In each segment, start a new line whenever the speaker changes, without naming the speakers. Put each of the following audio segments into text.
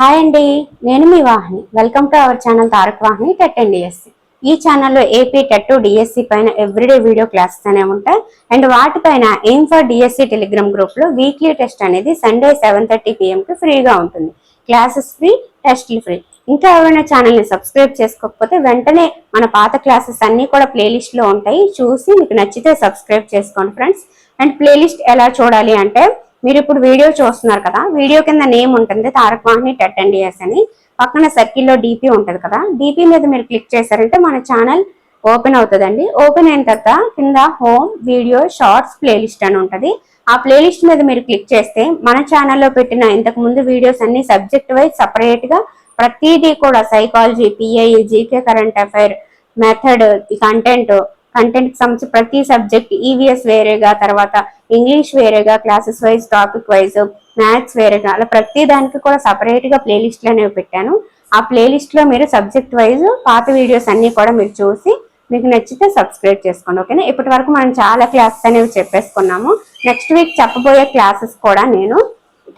Hi అండి నేను మీ Vahini. Welcome to our channel Tarak Vahini TET and DSC. ఈ ఛానల్లో ఏపీ టెట్ డిఎస్సి పైన ఎవ్రీడే వీడియో క్లాసెస్ అనేవి ఉంటాయి అండ్ వాటిపైన ఎయిమ్ ఫర్ డిఎస్సి టెలిగ్రామ్ గ్రూప్లో వీక్లీ టెస్ట్ అనేది సండే సెవెన్ థర్టీ పిఎంకి ఫ్రీగా ఉంటుంది. క్లాసెస్ ఫ్రీ టెస్ట్లు ఫ్రీ. ఇంకా ఎవరైనా ఛానల్ని సబ్స్క్రైబ్ చేసుకోకపోతే వెంటనే మన పాత క్లాసెస్ అన్నీ కూడా ప్లేలిస్ట్లో ఉంటాయి. చూసి మీకు నచ్చితే సబ్స్క్రైబ్ చేసుకోండి ఫ్రెండ్స్. అండ్ ప్లేలిస్ట్ ఎలా చూడాలి అంటే మీరు ఇప్పుడు వీడియో చూస్తున్నారు కదా వీడియో కింద నేమ్ ఉంటుంది Tarak Vahini TET and DS అని. పక్కన సర్కిల్లో డిపి ఉంటుంది కదా డీపీ మీద మీరు క్లిక్ చేశారంటే మన ఛానల్ ఓపెన్ అవుతుందండి. ఓపెన్ అయిన తర్వాత కింద హోమ్ వీడియో షార్ట్స్ ప్లేలిస్ట్ అని ఉంటుంది. ఆ ప్లేలిస్ట్ మీద మీరు క్లిక్ చేస్తే మన ఛానల్లో పెట్టిన ఇంతకు ముందు వీడియోస్ అన్ని సబ్జెక్ట్ వైజ్ సపరేట్గా ప్రతిదీ కూడా psychology PI GK current affair method content కంటెంట్కి సంబంధించి ప్రతి సబ్జెక్ట్ ఈవీఎస్ వేరేగా తర్వాత ఇంగ్లీష్ వేరేగా classes wise topic wise maths వేరేగా అలా ప్రతి దానికి కూడా సపరేట్గా ప్లేలిస్ట్లు అనేవి పెట్టాను. ఆ ప్లేలిస్ట్లో మీరు సబ్జెక్ట్ వైజ్ పాత వీడియోస్ అన్ని కూడా మీరు చూసి మీకు నచ్చితే సబ్స్క్రైబ్ చేసుకోండి ఓకేనా ఇప్పటి వరకు మనం చాలా క్లాసెస్ అనేవి చెప్పేసుకున్నాము. నెక్స్ట్ వీక్ చెప్పబోయే క్లాసెస్ కూడా నేను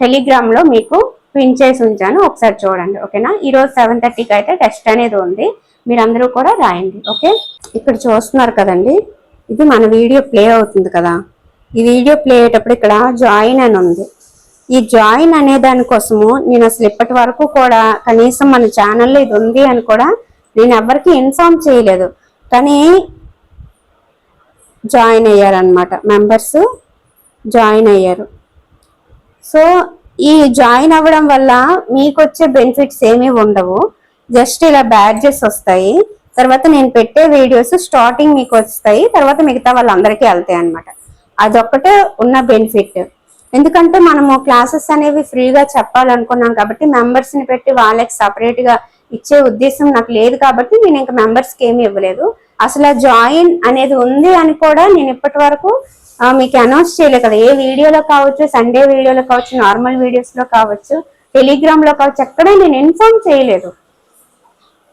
టెలిగ్రామ్లో మీకు పిన్ చేసి ఉంచాను. ఒకసారి చూడండి ఓకేనా? ఈ రోజు సెవెన్ థర్టీకి అయితే టెస్ట్ అనేది ఉంది. మీరందరూ కూడా రాయండి ఓకే? ఇక్కడ చూస్తున్నారు కదండి ఇది మన వీడియో ప్లే అవుతుంది కదా. ఈ వీడియో ప్లే అయ్యేటప్పుడు ఇక్కడ జాయిన్ అని ఉంది. ఈ జాయిన్ అనే దానికోసము నేను అసలు ఇప్పటి వరకు కూడా కనీసం మన ఛానల్లో ఇది ఉంది అని కూడా నేను ఎవరికి ఇన్ఫార్మ్ చేయలేదు. కానీ జాయిన్ అయ్యారనమాట మెంబర్స్ జాయిన్ అయ్యారు. సో ఈ జాయిన్ అవ్వడం వల్ల మీకు వచ్చే బెనిఫిట్స్ ఏమీ ఉండవు. జస్ట్ ఇలా బ్యాడ్జెస్ వస్తాయి. తర్వాత నేను పెట్టే వీడియోస్ స్టార్టింగ్ మీకు వస్తాయి. తర్వాత మిగతా వాళ్ళందరికీ వెళ్తాయి అనమాట అదొక్కటే ఉన్న బెనిఫిట్. ఎందుకంటే మనము క్లాసెస్ అనేవి ఫ్రీగా చెప్పాలనుకున్నాం కాబట్టి మెంబర్స్ని పెట్టి వాళ్ళకి సపరేట్గా ఇచ్చే ఉద్దేశం నాకు లేదు కాబట్టి నేను ఇంకా మెంబర్స్కి ఏమి ఇవ్వలేదు. అసలు జాయిన్ అనేది ఉంది అని కూడా నేను ఇప్పటి వరకు మీకు అనౌన్స్ చేయలేదు కదా. ఏ వీడియోలో కావచ్చు సండే వీడియోలో కావచ్చు నార్మల్ వీడియోస్లో కావచ్చు టెలిగ్రామ్లో కావచ్చు ఎక్కడ నేను ఇన్ఫార్మ్ చేయలేదు.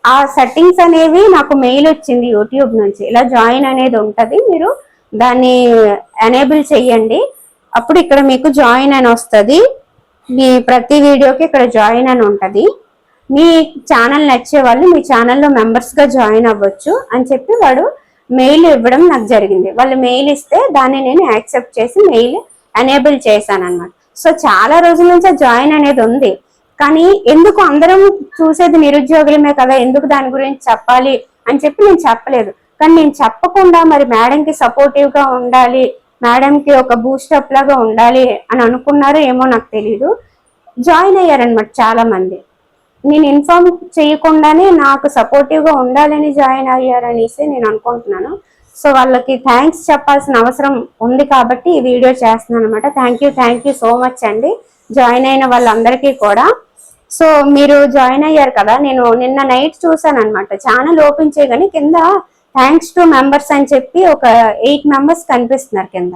ఆ సెట్టింగ్స్ అనేవి నాకు మెయిల్ వచ్చింది యూట్యూబ్ నుంచి. ఇలా జాయిన్ అనేది ఉంటుంది. మీరు దాన్ని ఎనేబుల్ చెయ్యండి. అప్పుడు ఇక్కడ మీకు జాయిన్ అని వస్తుంది. మీ ప్రతి వీడియోకి ఇక్కడ జాయిన్ అని ఉంటుంది. మీ ఛానల్ నచ్చే వాళ్ళు మీ ఛానల్లో మెంబర్స్గా జాయిన్ అవ్వచ్చు అని చెప్పి వాడు మెయిల్ ఇవ్వడం నాకు జరిగింది. వాళ్ళు మెయిల్ ఇస్తే దాన్ని నేను యాక్సెప్ట్ చేసి మెయిల్ ఎనేబుల్ చేశాను అనమాట సో చాలా రోజుల నుంచి జాయిన్ అనేది ఉంది. కానీ ఎందుకు అందరం చూసేది నిరుద్యోగులమే కదా ఎందుకు దాని గురించి చెప్పాలి అని చెప్పి నేను చెప్పలేదు. కానీ నేను చెప్పకుండా మరి మేడంకి సపోర్టివ్గా ఉండాలి మేడంకి ఒక బూస్టప్ లాగా ఉండాలి అని అనుకున్నారో ఏమో నాకు తెలియదు జాయిన్ అయ్యారనమాట చాలా మంది. నేను ఇన్ఫార్మ్ చేయకుండానే నాకు సపోర్టివ్గా ఉండాలని జాయిన్ అయ్యారనేసి నేను అనుకుంటున్నాను. సో వాళ్ళకి థ్యాంక్స్ చెప్పాల్సిన అవసరం ఉంది కాబట్టి ఈ వీడియో చేస్తున్నాను అనమాట thank you thank you so much అండి. జాయిన్ అయిన వాళ్ళందరికీ కూడా. సో మీరు జాయిన్ అయ్యారు కదా నేను నిన్న నైట్ చూసాను అనమాట ఛానల్ ఓపెన్ చేయగానే కింద థ్యాంక్స్ టు మెంబర్స్ అని చెప్పి ఒక ఎయిట్ మెంబర్స్ కనిపిస్తున్నారు కింద.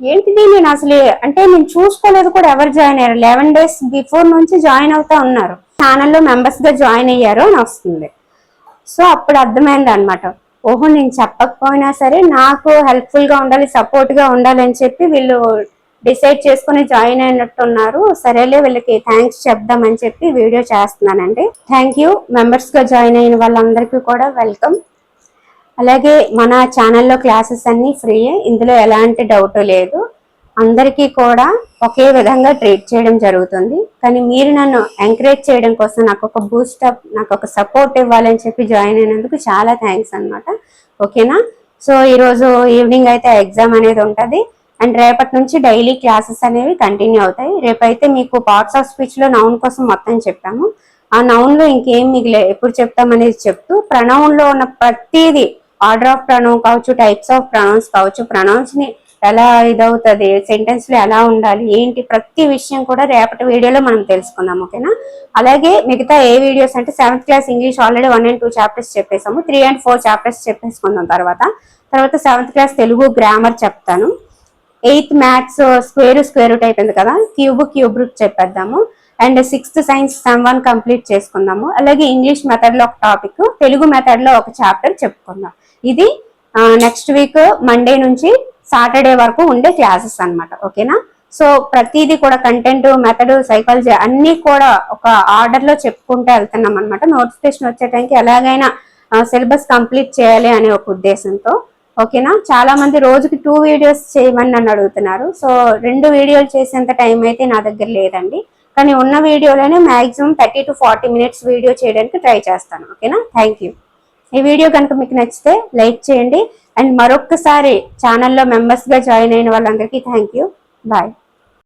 ఏంటిది? నేను అసలు అంటే నేను చూసుకోలేదు కూడా ఎవరు జాయిన్ అయ్యారు. లెవెన్ డేస్ బిఫోర్ నుంచి జాయిన్ అవుతా ఉన్నారు. ఛానల్లో మెంబర్స్గా జాయిన్ అయ్యారు అని వస్తుంది. సో అప్పుడు అర్థమైంది అనమాట ఓహో నేను చెప్పకపోయినా సరే నాకు హెల్ప్ఫుల్గా ఉండాలి సపోర్ట్గా ఉండాలి అని చెప్పి వీళ్ళు డిసైడ్ చేసుకుని జాయిన్ అయినట్టున్నారు. సరేలే వీళ్ళకి థ్యాంక్స్ చెప్దామని చెప్పి వీడియో చేస్తున్నానండి. థ్యాంక్ యూ మెంబర్స్గా జాయిన్ అయిన వాళ్ళందరికీ కూడా వెల్కమ్ అలాగే మన ఛానల్లో క్లాసెస్ అన్ని ఫ్రీ ఇందులో ఎలాంటి డౌట్ లేదు. అందరికీ కూడా ఒకే విధంగా ట్రీట్ చేయడం జరుగుతుంది. కానీ మీరు నన్ను ఎంకరేజ్ చేయడం కోసం నాకు ఒక బూస్టప్ నాకు ఒక సపోర్ట్ ఇవ్వాలని చెప్పి జాయిన్ అయినందుకు చాలా థ్యాంక్స్ అన్నమాట. ఓకేనా సో ఈరోజు ఈవినింగ్ అయితే ఎగ్జామ్ అనేది ఉంటుంది. అండ్ రేపటి నుంచి డైలీ క్లాసెస్ అనేవి కంటిన్యూ అవుతాయి. రేపైతే మీకు పార్ట్స్ ఆఫ్ స్పీచ్లో నౌన్ కోసం మొత్తం చెప్పాము. ఆ నౌన్లో ఇంకేం మిగిలే ఎప్పుడు చెప్తామనేది చెప్తూ ప్రణౌన్లో ఉన్న ప్రతిదీ ఆర్డర్ ఆఫ్ ప్రణౌన్ కావచ్చు టైప్స్ ఆఫ్ ప్రొనౌన్స్ కావచ్చు ప్రొనౌన్స్ని ఎలా ఇదవుతుంది సెంటెన్స్లు ఎలా ఉండాలి ఏంటి ప్రతి విషయం కూడా రేపటి వీడియోలో మనం తెలుసుకుందాం ఓకేనా? అలాగే మిగతా ఏ వీడియోస్ అంటే seventh class English already one and two chapters చెప్పేసాము three and four chapters చెప్పేసుకుందాం తర్వాత. తర్వాత సెవెంత్ క్లాస్ తెలుగు గ్రామర్ చెప్తాను. Eighth maths square square root అయిపోయింది కదా cube cube root చెప్పేద్దాము. And sixth science some one complete చేసుకుందాము. అలాగే ఇంగ్లీష్ మెథడ్లో ఒక టాపిక్ తెలుగు మెథడ్లో ఒక చాప్టర్ చెప్పుకుందాం. ఇది నెక్స్ట్ వీక్ మండే నుంచి సాటర్డే వరకు ఉండే క్లాసెస్ అనమాట ఓకేనా సో ప్రతిదీ కూడా కంటెంట్ మెథడ్ సైకాలజీ అన్నీ కూడా ఒక ఆర్డర్లో చెప్పుకుంటూ వెళ్తున్నాం అనమాట నోటిఫికేషన్ వచ్చే టైంకి ఎలాగైనా సిలబస్ కంప్లీట్ చేయాలి అనే ఒక ఉద్దేశంతో ఓకేనా చాలా మంది రోజుకి టూ వీడియోస్ చేయమని నన్ను అడుగుతున్నారు. సో రెండు వీడియోలు చేసేంత టైం అయితే నా దగ్గర లేదండి. కానీ ఉన్న వీడియోలోనే maximum thirty to forty minutes video చేయడానికి ట్రై చేస్తాను ఓకేనా థ్యాంక్ యూ ఈ వీడియో కనుక మీకు నచ్చితే లైక్ చేయండి. అండ్ మరొక్కసారి ఛానల్లో మెంబర్స్గా జాయిన్ అయిన వాళ్ళందరికీ థ్యాంక్ యూ బాయ్